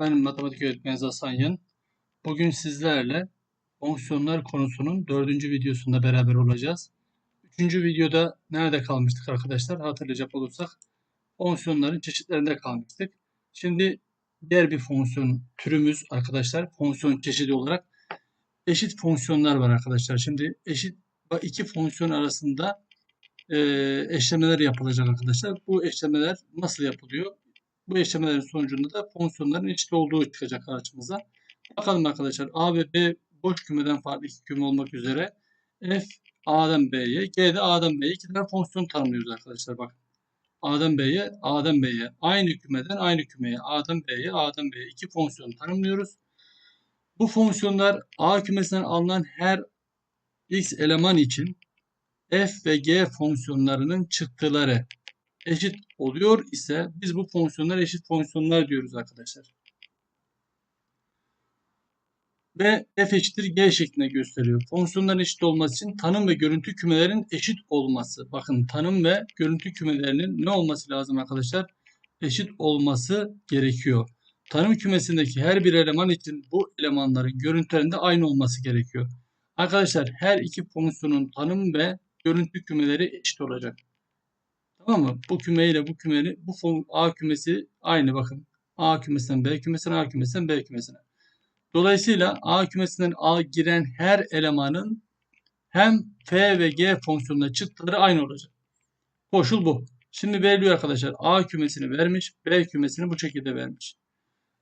Ben matematik öğretmeni Hasan Yan. Bugün sizlerle fonksiyonlar konusunun dördüncü videosunda beraber olacağız. Üçüncü videoda nerede kalmıştık arkadaşlar? Hatırlayacak olursak fonksiyonların çeşitlerinde kalmıştık. Şimdi diğer bir fonksiyon türümüz arkadaşlar fonksiyon çeşidi olarak eşit fonksiyonlar var arkadaşlar. Şimdi eşit iki fonksiyon arasında e, eşlemeler yapılacak arkadaşlar. Bu eşlemeler nasıl yapılıyor? Bu eşlemelerin sonucunda da fonksiyonların eşit olduğu çıkacak karşımıza. Bakalım arkadaşlar A ve B boş kümeden farklı iki küme olmak üzere F A'dan B'ye, G'de A'dan B'ye iki tane fonksiyon tanımlıyoruz arkadaşlar. Bak. A'dan B'ye, A'dan B'ye aynı kümeden aynı kümeye A'dan B'ye, A'dan B'ye iki fonksiyon tanımlıyoruz. Bu fonksiyonlar A kümesinden alınan her x eleman için f ve g fonksiyonlarının çıktıları eşit oluyor ise biz bu fonksiyonlar eşit fonksiyonlar diyoruz arkadaşlar. Ve f eşittir g şeklinde gösteriyor. Fonksiyonların eşit olması için tanım ve görüntü kümelerin eşit olması. Bakın tanım ve görüntü kümelerinin ne olması lazım arkadaşlar? Eşit olması gerekiyor. Tanım kümesindeki her bir eleman için bu elemanların görüntülerinde aynı olması gerekiyor. Arkadaşlar her iki fonksiyonun tanım ve görüntü kümeleri eşit olacak. Tamam mı? Bu küme ile bu kümeyi bu A kümesi aynı bakın. A kümesinden B kümesine, A kümesinden B kümesine. Dolayısıyla A kümesinden A giren her elemanın hem F ve G fonksiyonuna çıktıları aynı olacak. Koşul bu. Şimdi veriliyor arkadaşlar. A kümesini vermiş, B kümesini bu şekilde vermiş.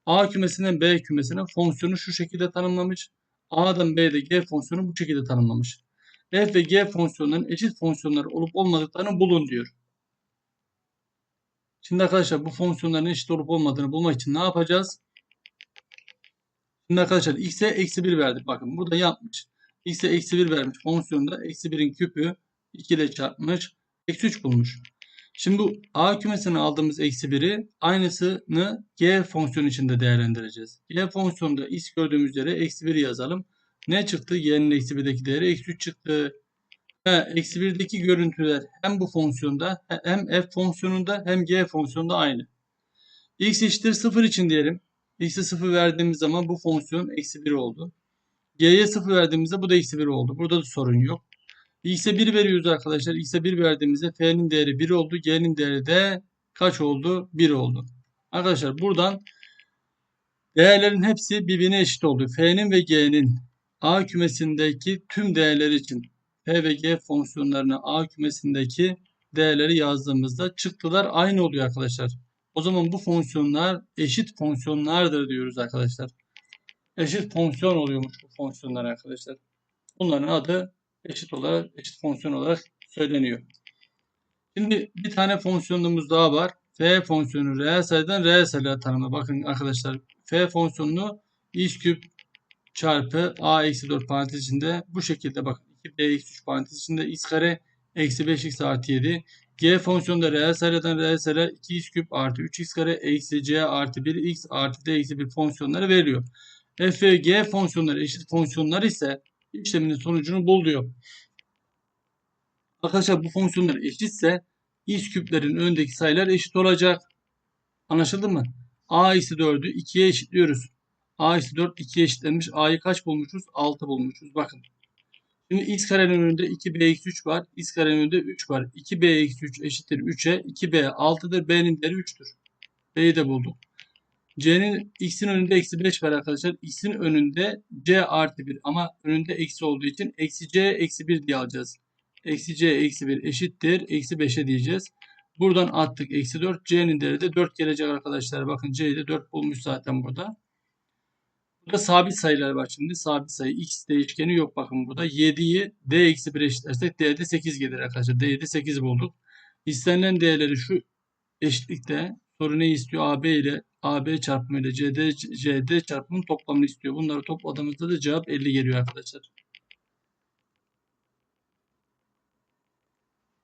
A kümesinden B kümesine fonksiyonu şu şekilde tanımlamış. A'dan B'de G fonksiyonu bu şekilde tanımlamış. F ve G fonksiyonlarının eşit fonksiyonlar olup olmadıklarını bulun diyor. Şimdi arkadaşlar bu fonksiyonların eşit olup olmadığını bulmak için ne yapacağız? Şimdi arkadaşlar x'e eksi 1 verdik. Bakın burada yapmış. x'e eksi 1 vermiş. Fonksiyonda eksi 1'in küpü 2 ile çarpmış. Eksi 3 bulmuş. Şimdi bu a kümesine aldığımız eksi 1'i aynısını g fonksiyonu içinde değerlendireceğiz. g fonksiyonunda x gördüğümüz yere eksi 1 yazalım. Ne çıktı? y'nin eksi 1'deki değeri eksi 3 çıktı. Eksi 1'deki görüntüler hem bu fonksiyonda hem f fonksiyonunda hem g fonksiyonunda aynı. x eşittir 0 için diyelim. x'e 0 verdiğimiz zaman bu fonksiyon eksi 1 oldu. g'ye 0 verdiğimizde bu da eksi 1 oldu. Burada da sorun yok. x'e 1 veriyoruz arkadaşlar. x'e 1 verdiğimizde f'nin değeri 1 oldu. g'nin değeri de kaç oldu? 1 oldu. Arkadaşlar buradan değerlerin hepsi birbirine eşit oldu. f'nin ve g'nin A kümesindeki tüm değerler için P ve G fonksiyonlarını A kümesindeki değerleri yazdığımızda çıktılar aynı oluyor arkadaşlar. O zaman bu fonksiyonlar eşit fonksiyonlardır diyoruz arkadaşlar. Eşit fonksiyon oluyormuş bu fonksiyonlar arkadaşlar. Bunların adı eşit olarak eşit fonksiyon olarak söyleniyor. Şimdi bir tane fonksiyonumuz daha var. F fonksiyonu reel sayıdan reel sayılara tanımı. Bakın arkadaşlar F fonksiyonunu x küp çarpı a eksi 4 parantez içinde bu şekilde bak 2b eksi 3 parantez x kare eksi 5x artı 7 g fonksiyonunda reel sayılardan reel sayılar 2x küp artı 3x kare eksi c artı 1 x artı d eksi 1 fonksiyonları veriyor. f ve g fonksiyonları eşit fonksiyonlar ise işleminin sonucunu bul diyor. Arkadaşlar bu fonksiyonlar eşitse x küplerin önündeki sayılar eşit olacak. Anlaşıldı mı? a eksi 4'ü 2'ye eşitliyoruz. A ise 4 2'ye eşitlenmiş. A'yı kaç bulmuşuz? 6 bulmuşuz. Bakın. Şimdi x karenin önünde 2b eksi 3 var. x karenin önünde 3 var. 2b eksi 3 eşittir 3'e. 2b 6'dır. B'nin değeri 3'tür. B'yi de bulduk. C'nin x'in önünde eksi 5 var arkadaşlar. X'in önünde C artı 1 ama önünde eksi olduğu için eksi C eksi 1 diye alacağız. Eksi C eksi 1 eşittir. Eksi 5'e diyeceğiz. Buradan attık eksi 4. C'nin değeri de 4 gelecek arkadaşlar. Bakın C'yi de 4 bulmuş zaten burada. Burada sabit sayılar var şimdi. Sabit sayı x değişkeni yok bakın burada. 7'yi d eksi 1 eşitlersek d'de 8 gelir arkadaşlar. d'de 8 bulduk. İstenilen değerleri şu eşitlikte soru ne istiyor? AB ile AB çarpımı ile CD, CD çarpımının toplamını istiyor. Bunları topladığımızda da cevap 50 geliyor arkadaşlar.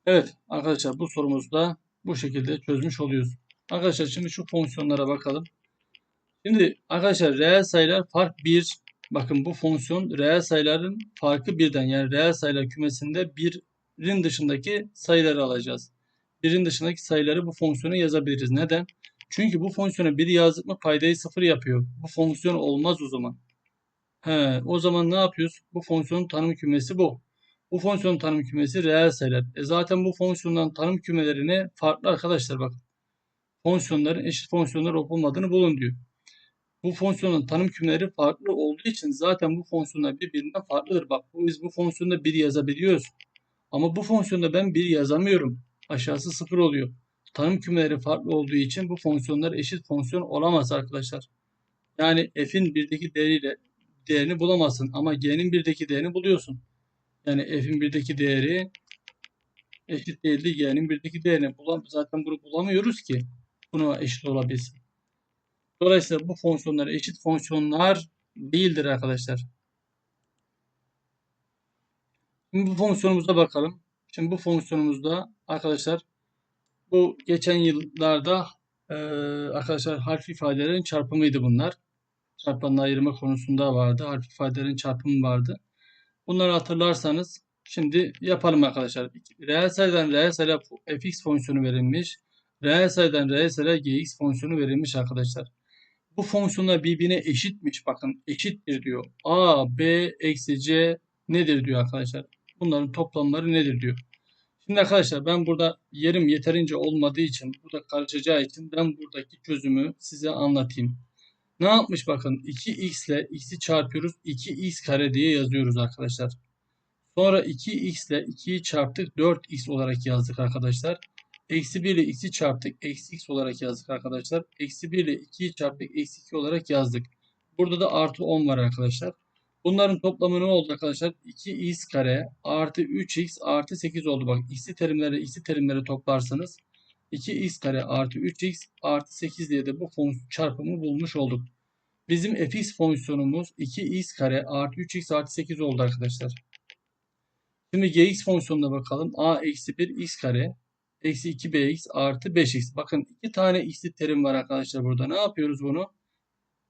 Evet arkadaşlar bu sorumuzda bu şekilde çözmüş oluyoruz. Arkadaşlar şimdi şu fonksiyonlara bakalım. Şimdi arkadaşlar reel sayılar fark 1. Bakın bu fonksiyon reel sayıların farkı birden yani reel sayılar kümesinde birin dışındaki sayıları alacağız. Birin dışındaki sayıları bu fonksiyona yazabiliriz. Neden? Çünkü bu fonksiyona 1 yazdık mı paydayı 0 yapıyor. Bu fonksiyon olmaz o zaman. He, o zaman ne yapıyoruz? Bu fonksiyonun tanım kümesi bu. Bu fonksiyonun tanım kümesi reel sayılar. E zaten bu fonksiyondan tanım kümelerine farklı arkadaşlar bak. Fonksiyonların eşit fonksiyonlar olup olmadığını bulun diyor. Bu fonksiyonun tanım kümeleri farklı olduğu için zaten bu fonksiyonlar birbirinden farklıdır. Bak biz bu fonksiyonda 1 yazabiliyoruz. Ama bu fonksiyonda ben 1 yazamıyorum. Aşağısı 0 oluyor. Tanım kümeleri farklı olduğu için bu fonksiyonlar eşit fonksiyon olamaz arkadaşlar. Yani f'in 1'deki değeriyle değerini bulamazsın ama g'nin 1'deki değerini buluyorsun. Yani f'in 1'deki değeri eşit değildi g'nin 1'deki değerini bulam zaten bunu bulamıyoruz ki buna eşit olabilsin. Dolayısıyla bu fonksiyonlar eşit fonksiyonlar değildir arkadaşlar. Şimdi bu fonksiyonumuza bakalım. Şimdi bu fonksiyonumuzda arkadaşlar bu geçen yıllarda e, arkadaşlar harf ifadelerin çarpımıydı bunlar. Çarpanla ayırma konusunda vardı. Harf ifadelerin çarpımı vardı. Bunları hatırlarsanız şimdi yapalım arkadaşlar. Reel sayıdan reel sayıya fx fonksiyonu verilmiş. Reel sayıdan reel sayıya gx fonksiyonu verilmiş arkadaşlar. Bu fonksiyonlar birbirine eşitmiş. Bakın eşittir diyor. a, b, eksi c nedir diyor arkadaşlar. Bunların toplamları nedir diyor. Şimdi arkadaşlar ben burada yerim yeterince olmadığı için, burada karışacağı için ben buradaki çözümü size anlatayım. Ne yapmış bakın 2x ile x'i çarpıyoruz 2x kare diye yazıyoruz arkadaşlar. Sonra 2x ile 2'yi çarptık 4x olarak yazdık arkadaşlar. Eksi 1 ile x'i çarptık eksi x olarak yazdık arkadaşlar. Eksi 1 ile 2'yi çarptık eksi 2 olarak yazdık. Burada da artı 10 var arkadaşlar. Bunların toplamı ne oldu arkadaşlar? 2x kare artı 3x artı 8 oldu. Bak x'i terimleri x'i terimleri toplarsanız 2x kare artı 3x artı 8 diye de bu fonksiyon çarpımı bulmuş olduk. Bizim fx fonksiyonumuz 2x kare artı 3x artı 8 oldu arkadaşlar. Şimdi gx fonksiyonuna bakalım. a eksi 1 x kare eksi 2bx artı 5x. Bakın iki tane x'li terim var arkadaşlar burada. Ne yapıyoruz bunu?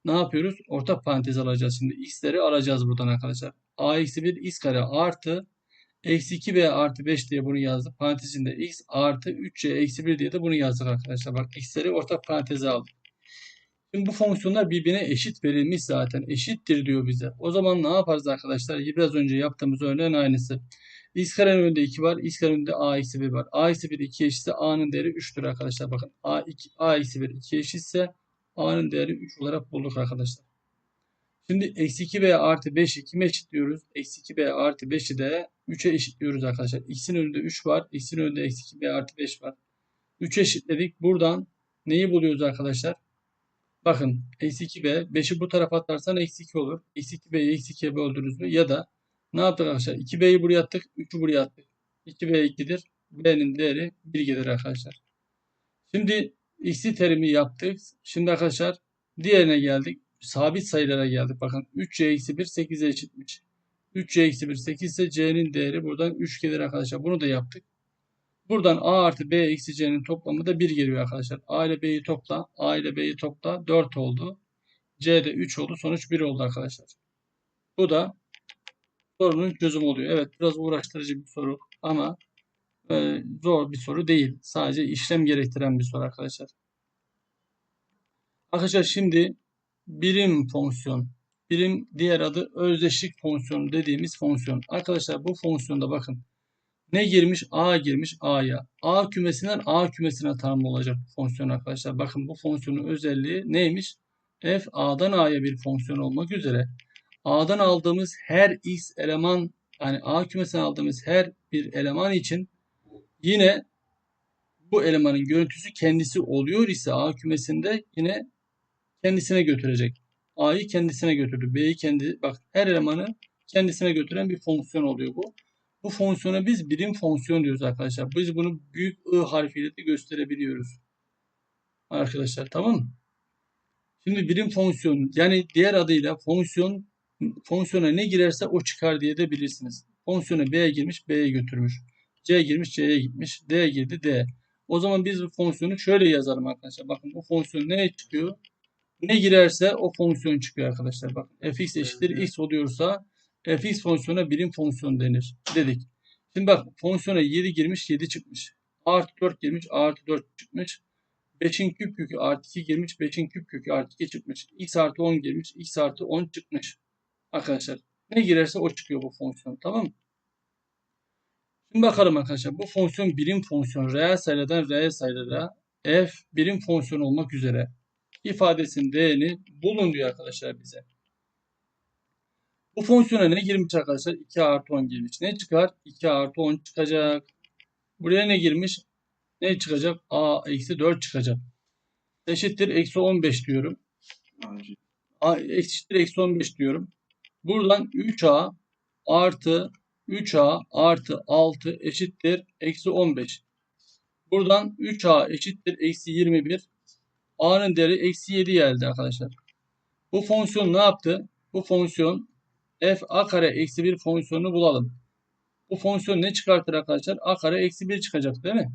Ne yapıyoruz? Ortak parantez alacağız şimdi. x'leri alacağız buradan arkadaşlar. a eksi 1 x kare artı eksi 2b artı 5 diye bunu yazdık. Parantezinde x artı 3c eksi 1 diye de bunu yazdık arkadaşlar. Bak x'leri ortak paranteze aldık. Şimdi bu fonksiyonlar birbirine eşit verilmiş zaten. Eşittir diyor bize. O zaman ne yaparız arkadaşlar? Biraz önce yaptığımız örneğin aynısı. X karenin önünde 2 var. x karenin önünde a eksi 1 var. a eksi 1 2 eşitse a'nın değeri 3'tür arkadaşlar. Bakın a, 2, a eksi 1 2 eşitse a'nın değeri 3 olarak bulduk arkadaşlar. Şimdi eksi 2b artı 5'i kime eşitliyoruz? Eksi 2b artı 5'i de 3'e eşitliyoruz arkadaşlar. x'in önünde 3 var. x'in önünde eksi 2b artı 5 var. 3'e eşitledik. Buradan neyi buluyoruz arkadaşlar? Bakın eksi 2b 5'i bu tarafa atarsan eksi 2 olur. Eksi 2b'yi eksi 2'ye böldünüz mü? Ya da ne yaptık arkadaşlar? 2b'yi buraya attık. 3'ü buraya attık. 2b 2'dir. b'nin değeri 1 gelir arkadaşlar. Şimdi x'i terimi yaptık. Şimdi arkadaşlar diğerine geldik. Sabit sayılara geldik. Bakın 3c eksi 1 8'e eşitmiş. 3c eksi 1 8 ise c'nin değeri buradan 3 gelir arkadaşlar. Bunu da yaptık. Buradan A artı B eksi C'nin toplamı da 1 geliyor arkadaşlar. A ile B'yi topla. A ile B'yi topla. 4 oldu. C'de 3 oldu. Sonuç 1 oldu arkadaşlar. Bu da sorunun çözümü oluyor. Evet biraz uğraştırıcı bir soru ama e, zor bir soru değil. Sadece işlem gerektiren bir soru arkadaşlar. Arkadaşlar şimdi birim fonksiyon. Birim diğer adı özdeşlik fonksiyonu dediğimiz fonksiyon. Arkadaşlar bu fonksiyonda bakın ne girmiş? A girmiş A'ya. A kümesinden A kümesine tanımlı olacak bu fonksiyon arkadaşlar. Bakın bu fonksiyonun özelliği neymiş? F A'dan A'ya bir fonksiyon olmak üzere. A'dan aldığımız her x eleman yani A kümesinden aldığımız her bir eleman için yine bu elemanın görüntüsü kendisi oluyor ise A kümesinde yine kendisine götürecek. A'yı kendisine götürdü. B'yi kendi bak her elemanı kendisine götüren bir fonksiyon oluyor bu. Bu fonksiyona biz birim fonksiyon diyoruz arkadaşlar. Biz bunu büyük I harfiyle de gösterebiliyoruz. Arkadaşlar tamam mı? Şimdi birim fonksiyon yani diğer adıyla fonksiyon fonksiyona ne girerse o çıkar diye de bilirsiniz. Fonksiyona B'ye girmiş B'ye götürmüş. C girmiş C'ye gitmiş. D girdi D. O zaman biz bu fonksiyonu şöyle yazalım arkadaşlar. Bakın bu fonksiyon ne çıkıyor? Ne girerse o fonksiyon çıkıyor arkadaşlar. Bakın fx eşittir x oluyorsa fx fonksiyona birim fonksiyon denir dedik. Şimdi bak fonksiyona 7 girmiş 7 çıkmış. A artı 4 girmiş A artı 4 çıkmış. 5'in küp kökü artı 2 girmiş. 5'in küp kökü artı 2 çıkmış. x artı 10 girmiş. x artı 10 çıkmış. Arkadaşlar ne girerse o çıkıyor bu fonksiyon. Tamam mı? Şimdi bakalım arkadaşlar. Bu fonksiyon birim fonksiyon. Reel sayılardan reel sayılara f birim fonksiyon olmak üzere ifadesinin değerini bulun diyor arkadaşlar bize. Bu fonksiyona ne girmiş arkadaşlar? 2 artı 10 girmiş. Ne çıkar? 2 artı 10 çıkacak. Buraya ne girmiş? Ne çıkacak? A eksi 4 çıkacak. Eşittir eksi 15 diyorum. A, eşittir eksi 15 diyorum. Buradan 3A artı 3A artı 6 eşittir eksi 15. Buradan 3A eşittir eksi 21. A'nın değeri eksi 7 geldi arkadaşlar. Bu fonksiyon ne yaptı? Bu fonksiyon f a kare eksi 1 fonksiyonunu bulalım. Bu fonksiyon ne çıkartır arkadaşlar? a kare eksi 1 çıkacak değil mi?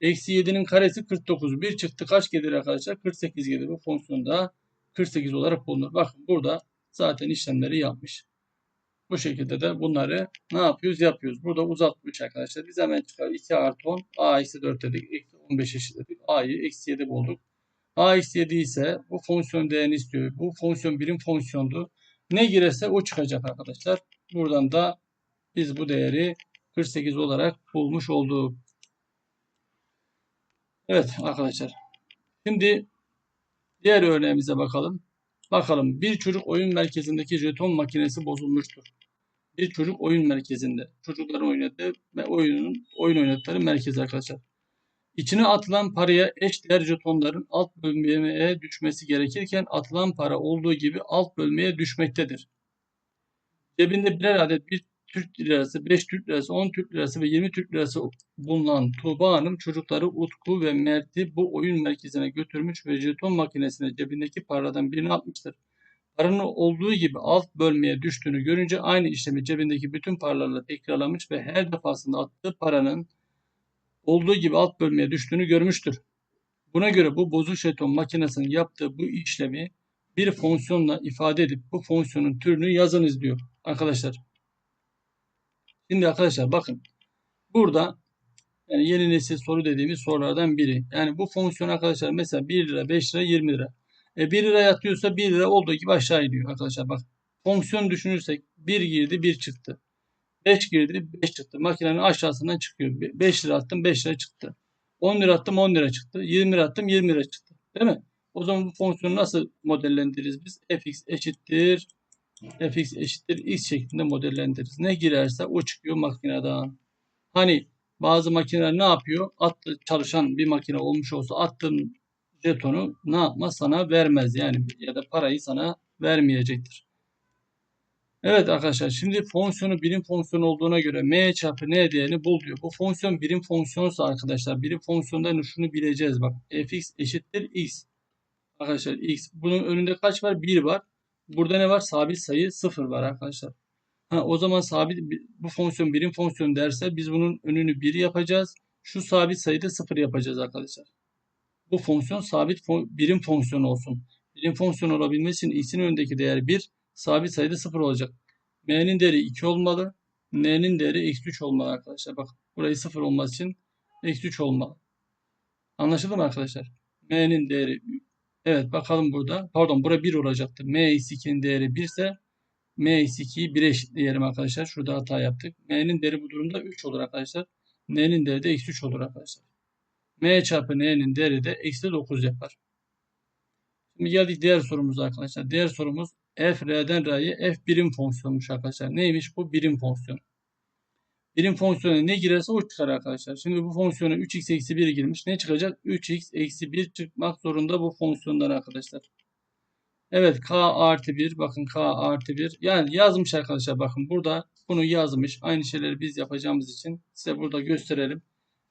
Eksi 7'nin karesi 49. 1 çıktı kaç gelir arkadaşlar? 48 gelir. Bu fonksiyonda 48 olarak bulunur. Bakın burada zaten işlemleri yapmış. Bu şekilde de bunları ne yapıyoruz? Yapıyoruz. Burada uzatmış arkadaşlar. Biz hemen çıkar 2 artı 10 a eksi 4 dedik. Eksi 15 eşitledik. a'yı eksi 7 bulduk. a eksi 7 ise bu fonksiyon değerini istiyor. Bu fonksiyon birim fonksiyondu. Ne girerse o çıkacak arkadaşlar. Buradan da biz bu değeri 48 olarak bulmuş olduk. Evet arkadaşlar. Şimdi diğer örneğimize bakalım. Bakalım bir çocuk oyun merkezindeki jeton makinesi bozulmuştur. Bir çocuk oyun merkezinde. Çocukların oynadığı ve oyunun oyun oynadıkları merkez arkadaşlar. İçine atılan paraya eş değer jetonların alt bölmeye düşmesi gerekirken atılan para olduğu gibi alt bölmeye düşmektedir. Cebinde birer adet bir Türk lirası, 5 Türk lirası, 10 Türk lirası ve 20 Türk lirası bulunan Tuğba Hanım çocukları Utku ve Mert'i bu oyun merkezine götürmüş ve jeton makinesine cebindeki paradan birini atmıştır. Paranın olduğu gibi alt bölmeye düştüğünü görünce aynı işlemi cebindeki bütün paralarla tekrarlamış ve her defasında attığı paranın olduğu gibi alt bölmeye düştüğünü görmüştür. Buna göre bu bozuk jeton makinesinin yaptığı bu işlemi bir fonksiyonla ifade edip bu fonksiyonun türünü yazınız diyor arkadaşlar. Şimdi arkadaşlar bakın burada yani yeni nesil soru dediğimiz sorulardan biri. Yani bu fonksiyon arkadaşlar mesela 1 lira, 5 lira, 20 lira. E 1 lira yatıyorsa 1 lira olduğu gibi aşağı iniyor arkadaşlar bak. Fonksiyon düşünürsek 1 girdi 1 çıktı. 5 girdi 5 çıktı. Makinenin aşağısından çıkıyor. 5 lira attım 5 lira çıktı. 10 lira attım 10 lira çıktı. 20 lira attım 20 lira çıktı. Değil mi? O zaman bu fonksiyonu nasıl modellendiririz biz? fx eşittir fx eşittir x şeklinde modellendiririz. Ne girerse o çıkıyor makineden. Hani bazı makineler ne yapıyor? Attı, çalışan bir makine olmuş olsa attığın jetonu ne yapmaz? Sana vermez yani ya da parayı sana vermeyecektir. Evet arkadaşlar şimdi fonksiyonu birim fonksiyon olduğuna göre m çarpı n değerini bul diyor. Bu fonksiyon birim fonksiyonsa arkadaşlar birim fonksiyonda şunu bileceğiz bak. fx eşittir x. Arkadaşlar x. Bunun önünde kaç var? 1 var. Burada ne var? Sabit sayı 0 var arkadaşlar. Ha, o zaman sabit bu fonksiyon birim fonksiyon derse biz bunun önünü 1 yapacağız. Şu sabit sayıda 0 yapacağız arkadaşlar. Bu fonksiyon sabit birim fonksiyon olsun. Birim fonksiyon olabilmesi için x'in önündeki değer 1, sabit sayıda 0 olacak. m'nin değeri 2 olmalı. n'nin değeri eksi 3 olmalı arkadaşlar. Bak burayı 0 olması için eksi 3 olmalı. Anlaşıldı mı arkadaşlar? m'nin değeri Evet bakalım burada. Pardon bura 1 olacaktı. M eksi 2'nin değeri 1 ise M eksi 2'yi 1'e eşitleyelim arkadaşlar. Şurada hata yaptık. M'nin değeri bu durumda 3 olur arkadaşlar. N'nin değeri de eksi 3 olur arkadaşlar. M çarpı N'nin değeri de eksi 9 yapar. Şimdi geldik diğer sorumuza arkadaşlar. Diğer sorumuz f r'den r'ye f birim fonksiyonmuş arkadaşlar. Neymiş bu? Birim fonksiyon. Birim fonksiyona ne girerse o çıkar arkadaşlar. Şimdi bu fonksiyona 3x eksi 1 girmiş. Ne çıkacak? 3x eksi 1 çıkmak zorunda bu fonksiyondan arkadaşlar. Evet k artı 1. Bakın k artı 1. Yani yazmış arkadaşlar. Bakın burada bunu yazmış. Aynı şeyleri biz yapacağımız için size burada gösterelim.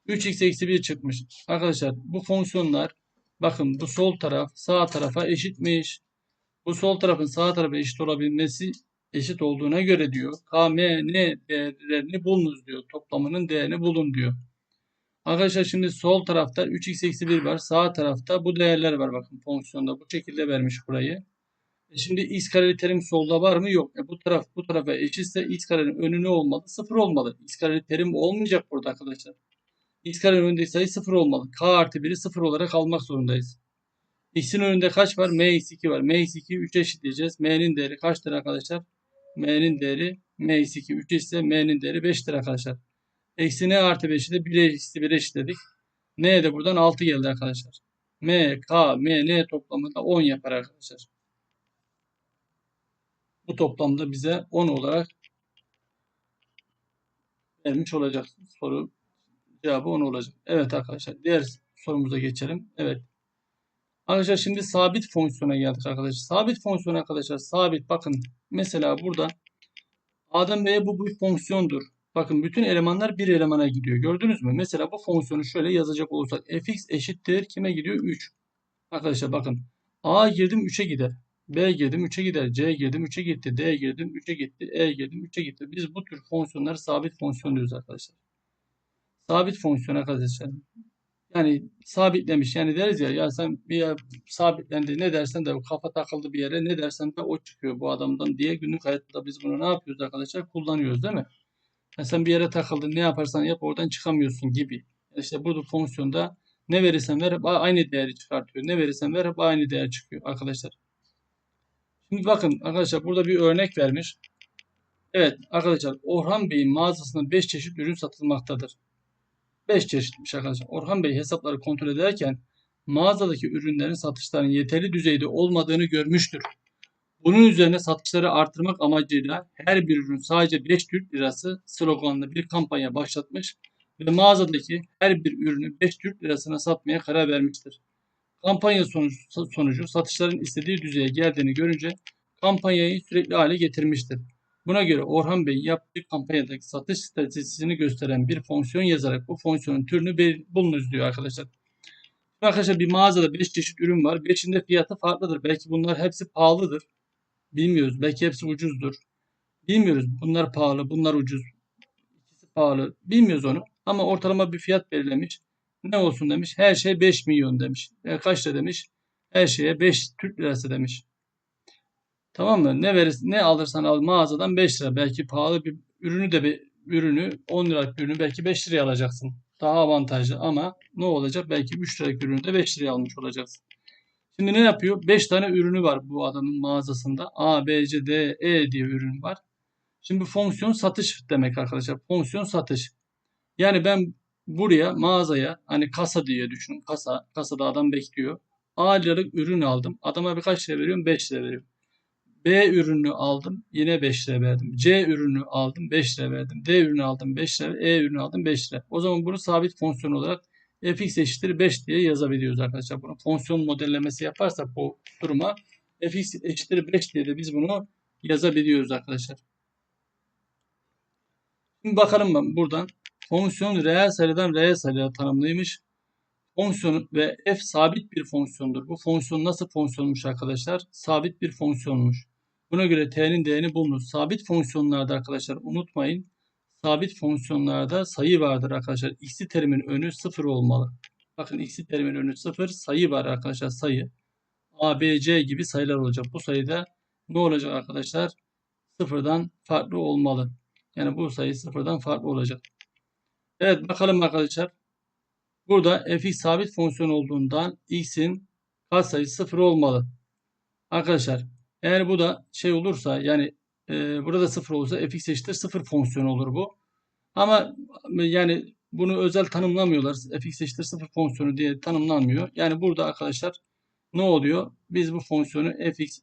3x eksi 1 çıkmış. Arkadaşlar bu fonksiyonlar bakın bu sol taraf sağ tarafa eşitmiş. Bu sol tarafın sağ tarafa eşit olabilmesi eşit olduğuna göre diyor. K, M, N değerlerini bulunuz diyor. Toplamının değerini bulun diyor. Arkadaşlar şimdi sol tarafta 3x eksi 1 var. Sağ tarafta bu değerler var. Bakın fonksiyonda bu şekilde vermiş burayı. E şimdi x kareli terim solda var mı? Yok. E bu taraf bu tarafa eşitse x karenin önü ne olmalı? Sıfır olmalı. x kareli terim olmayacak burada arkadaşlar. x karenin önündeki sayı 0 olmalı. k artı 1'i 0 olarak almak zorundayız. x'in önünde kaç var? m eksi 2 var. m eksi 2'yi 3 eşitleyeceğiz. m'nin değeri kaçtır arkadaşlar? M'nin değeri m eksi 2 3 ise m'nin değeri 5'tir arkadaşlar. Eksi n artı 5'i de 1 eksi 1 eşitledik. n de buradan 6 geldi arkadaşlar. m, k, m, n toplamı da 10 yapar arkadaşlar. Bu toplamda bize 10 olarak vermiş olacak. Soru cevabı 10 olacak. Evet arkadaşlar. Diğer sorumuza geçelim. Evet. Arkadaşlar şimdi sabit fonksiyona geldik arkadaşlar. Sabit fonksiyon arkadaşlar. Sabit bakın. Mesela burada A'dan B'ye bu bir fonksiyondur. Bakın bütün elemanlar bir elemana gidiyor. Gördünüz mü? Mesela bu fonksiyonu şöyle yazacak olursak fx eşittir kime gidiyor? 3. Arkadaşlar bakın. A girdim 3'e gider. B girdim 3'e gider. C girdim 3'e gitti. D girdim 3'e gitti. E girdim 3'e gitti. Biz bu tür fonksiyonları sabit fonksiyon diyoruz arkadaşlar. Sabit fonksiyon arkadaşlar. Yani sabitlemiş. Yani deriz ya ya sen bir yer sabitlendi ne dersen de kafa takıldı bir yere ne dersen de o çıkıyor bu adamdan diye günlük hayatta biz bunu ne yapıyoruz arkadaşlar? Kullanıyoruz değil mi? Yani sen bir yere takıldın ne yaparsan yap oradan çıkamıyorsun gibi. İşte burada fonksiyonda ne verirsen ver hep aynı değeri çıkartıyor. Ne verirsen ver hep aynı değer çıkıyor arkadaşlar. Şimdi bakın arkadaşlar burada bir örnek vermiş. Evet arkadaşlar Orhan Bey'in mağazasında 5 çeşit ürün satılmaktadır. 5 çeşitmiş arkadaşlar. Orhan Bey hesapları kontrol ederken mağazadaki ürünlerin satışlarının yeterli düzeyde olmadığını görmüştür. Bunun üzerine satışları artırmak amacıyla her bir ürün sadece 5 Türk Lirası sloganlı bir kampanya başlatmış ve mağazadaki her bir ürünü 5 Türk Lirasına satmaya karar vermiştir. Kampanya sonucu, sonucu satışların istediği düzeye geldiğini görünce kampanyayı sürekli hale getirmiştir. Buna göre Orhan Bey yaptığı kampanyadaki satış stratejisini gösteren bir fonksiyon yazarak bu fonksiyonun türünü bulunuz diyor arkadaşlar. Arkadaşlar bir mağazada 5 çeşit ürün var. 5'inde fiyatı farklıdır. Belki bunlar hepsi pahalıdır. Bilmiyoruz. Belki hepsi ucuzdur. Bilmiyoruz. Bunlar pahalı, bunlar ucuz. İkisi pahalı. Bilmiyoruz onu. Ama ortalama bir fiyat belirlemiş. Ne olsun demiş. Her şey 5 milyon demiş. E, kaç demiş? Her şeye 5 Türk lirası demiş. Tamam mı? Ne verirsin, ne alırsan al mağazadan 5 lira. Belki pahalı bir ürünü de bir ürünü 10 liralık bir ürünü belki 5 liraya alacaksın. Daha avantajlı ama ne olacak? Belki 3 liralık ürünü de 5 liraya almış olacaksın. Şimdi ne yapıyor? 5 tane ürünü var bu adamın mağazasında. A, B, C, D, E diye ürün var. Şimdi fonksiyon satış demek arkadaşlar. Fonksiyon satış. Yani ben buraya mağazaya hani kasa diye düşünün. Kasa, kasada adam bekliyor. A liralık ürün aldım. Adama birkaç lira veriyorum? 5 lira veriyorum. B ürünü aldım. Yine 5 lira verdim. C ürünü aldım. 5 lira verdim. D ürünü aldım. 5 lira. E ürünü aldım. 5 lira. O zaman bunu sabit fonksiyon olarak fx eşittir 5 diye yazabiliyoruz arkadaşlar. Bunu fonksiyon modellemesi yaparsak bu duruma fx eşittir 5 diye de biz bunu yazabiliyoruz arkadaşlar. Şimdi bakalım ben buradan. Fonksiyon reel sayıdan reel sayıya tanımlıymış. Fonksiyon ve f sabit bir fonksiyondur. Bu fonksiyon nasıl fonksiyonmuş arkadaşlar? Sabit bir fonksiyonmuş. Buna göre t'nin değerini bulunuz. Sabit fonksiyonlarda arkadaşlar unutmayın. Sabit fonksiyonlarda sayı vardır arkadaşlar. X'i terimin önü 0 olmalı. Bakın x'i terimin önü 0. Sayı var arkadaşlar sayı. A, B, C gibi sayılar olacak. Bu sayıda ne olacak arkadaşlar? Sıfırdan farklı olmalı. Yani bu sayı sıfırdan farklı olacak. Evet bakalım arkadaşlar. Burada fx sabit fonksiyon olduğundan x'in katsayısı sıfır olmalı. Arkadaşlar eğer bu da şey olursa yani e, burada sıfır olursa fx eşittir sıfır fonksiyon olur bu. Ama yani bunu özel tanımlamıyorlar. fx eşittir sıfır fonksiyonu diye tanımlanmıyor. Yani burada arkadaşlar ne oluyor? Biz bu fonksiyonu fx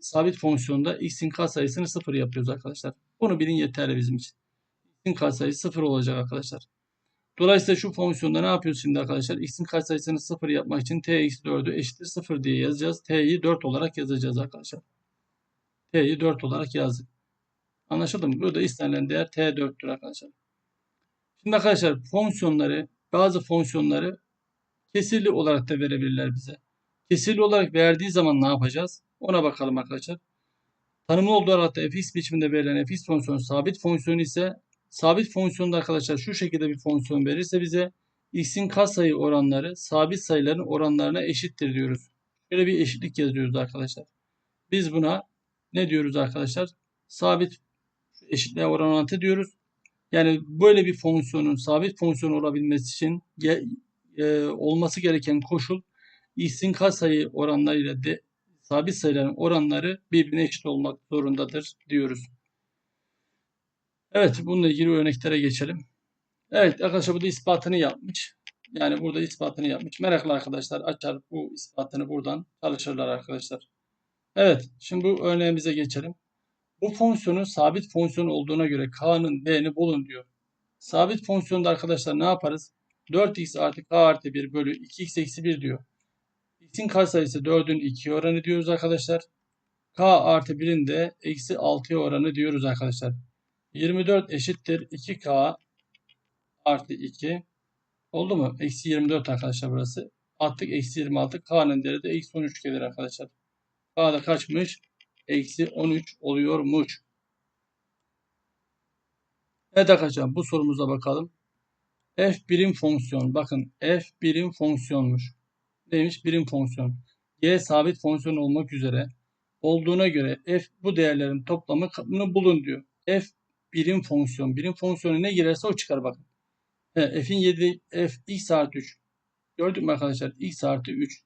sabit fonksiyonda x'in katsayısını sıfır yapıyoruz arkadaşlar. Bunu bilin yeterli bizim için. x'in katsayısı sıfır olacak arkadaşlar. Dolayısıyla şu fonksiyonda ne yapıyoruz şimdi arkadaşlar? X'in katsayısını 0 yapmak için t eksi 4'ü eşittir 0 diye yazacağız. T'yi 4 olarak yazacağız arkadaşlar. T'yi 4 olarak yazdık. Anlaşıldı mı? Burada istenilen değer T4'tür arkadaşlar. Şimdi arkadaşlar fonksiyonları, bazı fonksiyonları kesirli olarak da verebilirler bize. Kesirli olarak verdiği zaman ne yapacağız? Ona bakalım arkadaşlar. Tanımlı olduğu aralıkta fx biçiminde verilen fx fonksiyonu sabit fonksiyonu ise sabit fonksiyonda arkadaşlar şu şekilde bir fonksiyon verirse bize x'in katsayı oranları sabit sayıların oranlarına eşittir diyoruz. Böyle bir eşitlik yazıyoruz arkadaşlar. Biz buna ne diyoruz arkadaşlar? Sabit eşitliğe oranantı diyoruz. Yani böyle bir fonksiyonun sabit fonksiyon olabilmesi için e, olması gereken koşul x'in katsayı oranlarıyla de, sabit sayıların oranları birbirine eşit olmak zorundadır diyoruz. Evet, bununla ilgili örneklere geçelim. Evet arkadaşlar bu da ispatını yapmış. Yani burada ispatını yapmış. Meraklı arkadaşlar açar bu ispatını buradan çalışırlar arkadaşlar. Evet şimdi bu örneğimize geçelim. Bu fonksiyonun sabit fonksiyon olduğuna göre k'nın değerini bulun diyor. Sabit fonksiyonda arkadaşlar ne yaparız? 4x artı k artı 1 bölü 2x eksi 1 diyor. x'in katsayısı 4'ün 2 oranı diyoruz arkadaşlar. k artı 1'in de eksi 6'ya oranı diyoruz arkadaşlar. 24 eşittir 2k artı 2 oldu mu? Eksi 24 arkadaşlar burası. Attık eksi 26. K'nın değeri de eksi 13 gelir arkadaşlar. K da kaçmış? Eksi 13 oluyormuş. Evet arkadaşlar bu sorumuza bakalım. F birim fonksiyon. Bakın F birim fonksiyonmuş. Neymiş? Birim fonksiyon. G sabit fonksiyon olmak üzere olduğuna göre F bu değerlerin toplamını bulun diyor. F birim fonksiyon. Birim fonksiyonu ne girerse o çıkar bakın. Evet, f'in 7 f x artı 3. Gördük mü arkadaşlar? x artı 3.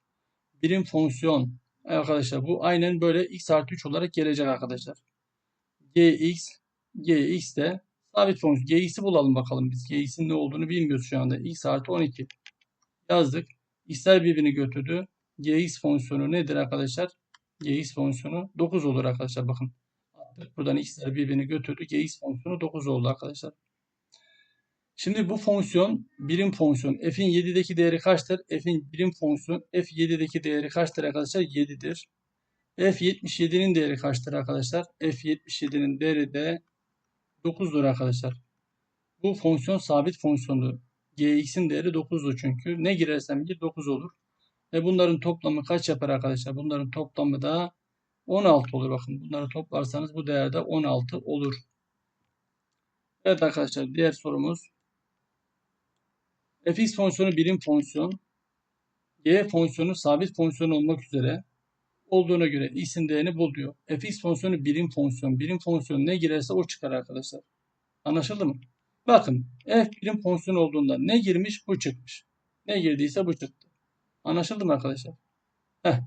Birim fonksiyon. Arkadaşlar bu aynen böyle x artı 3 olarak gelecek arkadaşlar. gx gx de sabit fonksiyon. gx'i bulalım bakalım biz. gx'in ne olduğunu bilmiyoruz şu anda. x artı 12. Yazdık. x'ler birbirini götürdü. gx fonksiyonu nedir arkadaşlar? gx fonksiyonu 9 olur arkadaşlar bakın. Buradan x'ler birbirini götürdü. gx fonksiyonu 9 oldu arkadaşlar. Şimdi bu fonksiyon birim fonksiyon. F'in 7'deki değeri kaçtır? F'in birim fonksiyon f 7'deki değeri kaçtır arkadaşlar? 7'dir. F 77'nin değeri kaçtır arkadaşlar? F 77'nin değeri de 9'dur arkadaşlar. Bu fonksiyon sabit fonksiyondu. Gx'in değeri 9'du çünkü. Ne girersem gir 9 olur. Ve bunların toplamı kaç yapar arkadaşlar? Bunların toplamı da 16 olur. Bakın bunları toplarsanız bu değer de 16 olur. Evet arkadaşlar diğer sorumuz fx fonksiyonu birim fonksiyon, y fonksiyonu sabit fonksiyon olmak üzere olduğuna göre x'in değerini bul diyor. fx fonksiyonu birim fonksiyon. Birim fonksiyon ne girerse o çıkar arkadaşlar. Anlaşıldı mı? Bakın f birim fonksiyon olduğunda ne girmiş bu çıkmış. Ne girdiyse bu çıktı. Anlaşıldı mı arkadaşlar? Heh.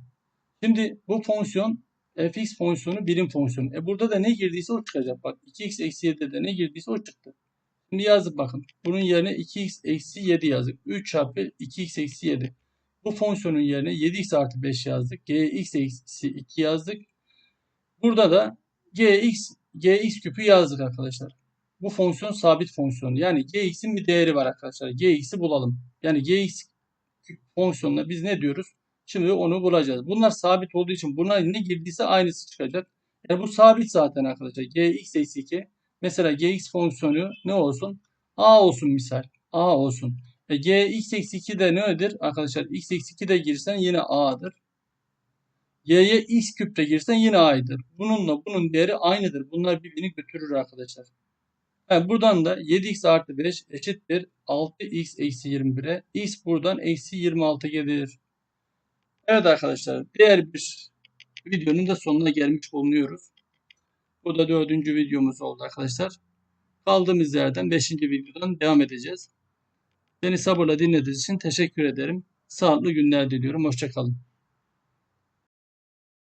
Şimdi bu fonksiyon fx fonksiyonu birim fonksiyon. E burada da ne girdiyse o çıkacak. Bak 2x eksi 7'de de ne girdiyse o çıktı. Şimdi yazdık bakın. Bunun yerine 2x eksi 7 yazdık. 3 çarpı 2x eksi 7. Bu fonksiyonun yerine 7x artı 5 yazdık. gx eksi 2 yazdık. Burada da gx, gx küpü yazdık arkadaşlar. Bu fonksiyon sabit fonksiyon. Yani gx'in bir değeri var arkadaşlar. gx'i bulalım. Yani gx fonksiyonuna biz ne diyoruz? Şimdi onu bulacağız. Bunlar sabit olduğu için buna ne girdiyse aynısı çıkacak. Yani bu sabit zaten arkadaşlar. gx eksi 2 Mesela gx fonksiyonu ne olsun? a olsun misal. a olsun. E, gx eksi 2 de nedir? Arkadaşlar x eksi 2 de girsen yine a'dır. y'ye x küp de girsen yine a'ydır. Bununla bunun değeri aynıdır. Bunlar birbirini götürür arkadaşlar. Yani buradan da 7x artı 5 eşittir 6x eksi 21'e. x buradan eksi 26 gelir. Evet arkadaşlar diğer bir videonun da sonuna gelmiş bulunuyoruz. Bu da dördüncü videomuz oldu arkadaşlar. Kaldığımız yerden beşinci videodan devam edeceğiz. Beni sabırla dinlediğiniz için teşekkür ederim. Sağlıklı günler diliyorum. Hoşçakalın.